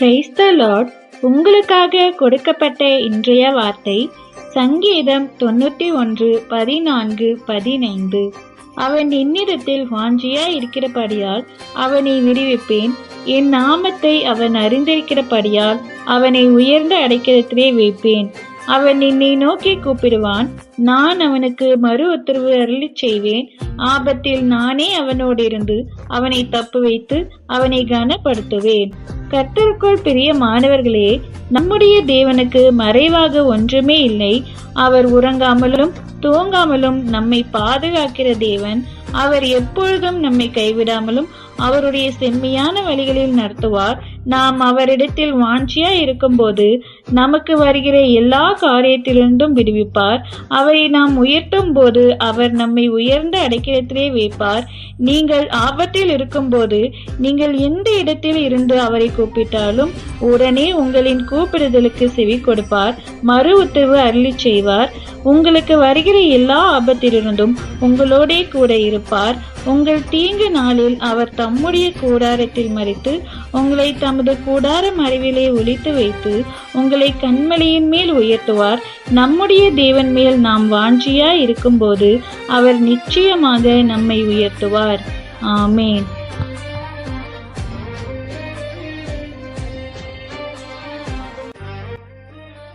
Praise the Lord உங்களுக்காக கொடுக்கப்பட்ட இன்றைய வார்த்தை சங்கீதம் தொண்ணூற்றி ஒன்று பதினான்கு பதினைந்து. அவன் என்னிடத்தில் வாஞ்சியாய் இருக்கிறபடியால் அவனை விடுவிப்பேன். என் நாமத்தை அவன் அறிந்திருக்கிறபடியால் அவனை உயர்ந்த அடைக்கலத்திலே வைப்பேன். அவன் என்னை நோக்கி கூப்பிடுவான். நான் அவனுக்கு மறு உத்தரவு அருளி செய்வேன். ஆபத்தில் நானே அவனோடு இருந்து அவனை தப்பு வைத்து அவனை கனப்படுத்துவேன். கர்த்தருக்குள் பெரிய மாணவர்களே நம்முடைய தேவனுக்கு மறைவாக ஒன்றுமே இல்லை. அவர் உறங்காமலும் தூங்காமலும் நம்மை பாதுகாக்கிற தேவன் அவர் எப்பொழுதும் நம்மை கைவிடாமலும் அவருடைய செம்மையான வழிகளில் நடத்துவார். நாம் அவரிடத்தில் வாஞ்சியா இருக்கும்போது நமக்கு வருகிற எல்லா காரியத்திலிருந்தும் விடுவிப்பார். அவரை நாம் உயர்த்தும் போது அவர் நம்மை உயர்ந்த அடைக்கிடத்திலே வைப்பார். நீங்கள் ஆபத்தில் இருக்கும்போது நீங்கள் எந்த இடத்தில் இருந்து அவரை கூப்பிட்டாலும் உடனே உங்களின் கூப்பிடுதலுக்கு செவி கொடுப்பார். மறு உத்தரவு அருளி செய்வார். உங்களுக்கு வருகிற எல்லா ஆபத்திலிருந்தும் உங்களோடே கூட இருப்பார். உங்கள் தீங்கு நாளில் அவர் தம்முடைய கூடாரத்தில் மறித்து உங்களை தமது கூடார மறைவிலே ஒழித்து வைத்து உங்களை கண்மலையின் மேல் உயர்த்துவார். நம்முடைய தேவன் மேல் நாம் வாஞ்சியா இருக்கும்போது அவர் நிச்சயமாக நம்மை உயர்த்துவார். ஆமேன்.